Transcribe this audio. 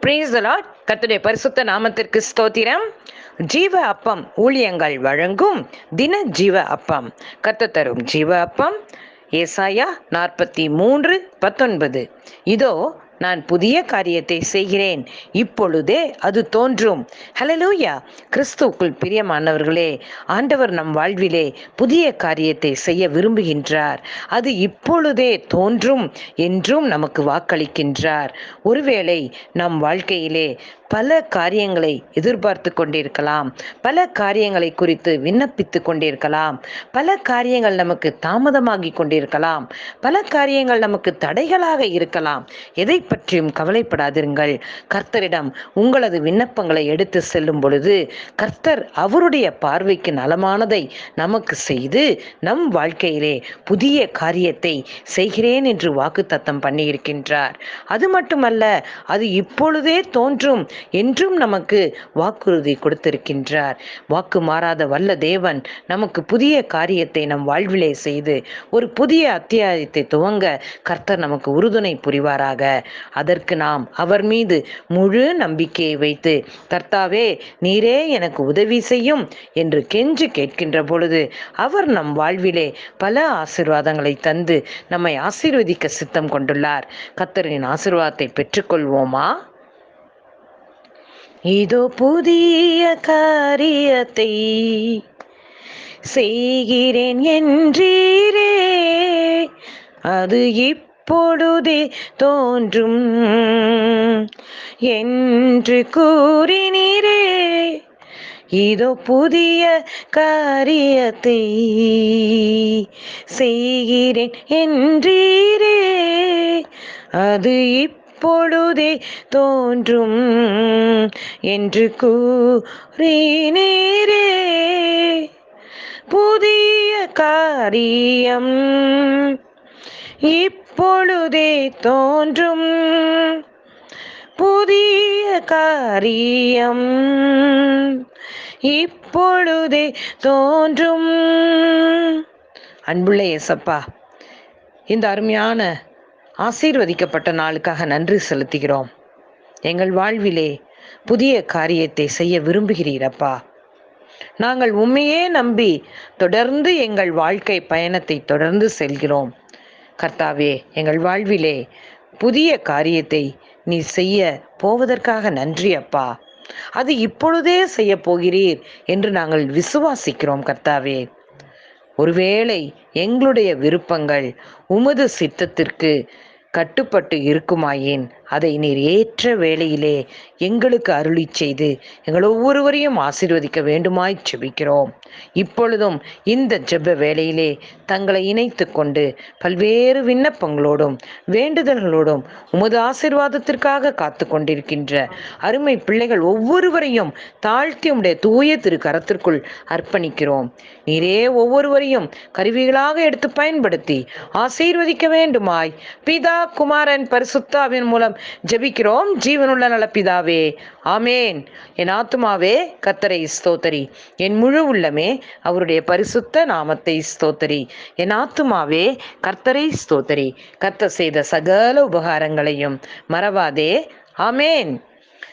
Breeze Lord கத்துடைய பரிசுத்த நாமத்திற்கு ஸ்தோத்திரம். ஜீவ அப்பம் ஊழியங்கள் வழங்கும் தின ஜீவ அப்பம். கத்த தரும் ஜீவ அப்பம். ஏசாயா நாற்பத்தி மூன்று பத்தொன்பது. இதோ நான் புதிய காரியத்தை செய்கிறேன். இப்பொழுதே அது தோன்றும். ஹலலூயா கிறிஸ்துவுக்குள் பிரியமானவர்களே ஆண்டவர் நம் வாழ்விலே புதிய காரியத்தை செய்ய விரும்புகின்றார். அது இப்பொழுதே தோன்றும் என்றும் நமக்கு வாக்களிக்கின்றார். ஒருவேளை நம் வாழ்க்கையிலே பல காரியங்களை எதிர்பார்த்து கொண்டிருக்கலாம். பல காரியங்களை குறித்து விண்ணப்பித்து கொண்டிருக்கலாம். பல காரியங்கள் நமக்கு தாமதமாகி கொண்டிருக்கலாம். பல காரியங்கள் நமக்கு தடைகளாக இருக்கலாம். எதை பற்றியும் கவலைப்படாதிருங்கள். கர்த்தரிடம் உங்களது விண்ணப்பங்களை எடுத்து செல்லும் பொழுது கர்த்தர் அவருடைய பார்வைக்கு நலமானதை நமக்கு செய்து நம் வாழ்க்கையிலே புதிய காரியத்தை செய்கிறேன் என்று வாக்குத்தத்தம் பண்ணியிருக்கின்றார். அது மட்டுமல்ல அது இப்பொழுதே தோன்றும் என்றும் நமக்கு வாக்குறுதி கொடுத்திருக்கின்றார். வாக்கு மாறாத வல்ல தேவன் நமக்கு புதிய காரியத்தை நம் வாழ்விலே செய்து ஒரு புதிய அத்தியாயத்தை துவங்க கர்த்தர் நமக்கு உறுதுணை புரிவாராக. அதற்கு நாம் அவர் மீது முழு நம்பிக்கையை வைத்து கர்த்தாவே நீரே எனக்கு உதவி செய்யும் என்று கெஞ்சு கேட்கின்ற பொழுது அவர் நம் வாழ்விலே பல ஆசிர்வாதங்களை தந்து நம்மை ஆசீர்வதிக்க சித்தம் கொண்டுள்ளார். கத்தரின் ஆசிர்வாதத்தை பெற்றுக்கொள்வோமா? இதோ புதிய காரியத்தை செய்கிறேன் என்றீரே அது இப்பொழுதே தோன்றும். என்று கூறினீரே இதோ புதிய காரியத்தை செய்கிறேன் என்றீரே அது இப்பொழுதே தோன்றும் என்று கூறினீரே. புதிய காரியம் பொழுதே தோன்றும் புதிய காரியம். இப்பொழுதே தோன்றும். அன்புள்ள இயேசப்பா இந்த அருமையான ஆசீர்வதிக்கப்பட்ட நாளுக்காக நன்றி செலுத்துகிறோம். எங்கள் வாழ்விலே புதிய காரியத்தை செய்ய விரும்புகிறீரப்பா நாங்கள் உண்மையே நம்பி தொடர்ந்து எங்கள் வாழ்க்கை பயணத்தை தொடர்ந்து செல்கிறோம். கர்த்தாவே எங்கள் வாழ்விலே புதிய காரியத்தை நீ செய்ய போவதற்காக நன்றி அப்பா. அது இப்பொழுதே செய்ய போகிறீர் என்று நாங்கள் விசுவாசிக்கிறோம் கர்த்தாவே. ஒருவேளை எங்களுடைய விருப்பங்கள் உமது சித்தத்திற்கு கட்டுப்பட்டு இருக்குமாயின் அதை நீர் ஏற்ற வேளையிலே எங்களுக்கு அருளி செய்து எங்கள் ஒவ்வொருவரையும் ஆசீர்வதிக்க வேண்டுமாய் செபிக்கிறோம். இப்பொழுதும் இந்த ஜெப வேளையிலே தங்களை இணைத்து கொண்டு பல்வேறு விண்ணப்பங்களோடும் வேண்டுதல்களோடும் உமது ஆசீர்வாதத்திற்காக காத்து கொண்டிருக்கின்ற அருமை பிள்ளைகள் ஒவ்வொருவரையும் தாழ்த்தி உடைய தூய திரு கரத்திற்குள் அர்ப்பணிக்கிறோம். நீரே ஒவ்வொருவரையும் கருவிகளாக எடுத்து பயன்படுத்தி ஆசீர்வதிக்க வேண்டுமாய். பிதா குமாரன் பரிசுத்தாவின் மூலம் ஜெபிக்கிறோம். ஜீவனுள்ள நலப்பிதாவே ஆமேன். என் ஆத்துமாவே கத்தரை ஸ்தோத்தரி. என் முழு உள்ளமே அவருடைய பரிசுத்த நாமத்தை ஸ்தோத்தரி. என் ஆத்துமாவே கர்த்தரை ஸ்தோத்தரி. கர்த்தர் செய்த சகல உபகாரங்களையும் மறவாதே. ஆமேன்.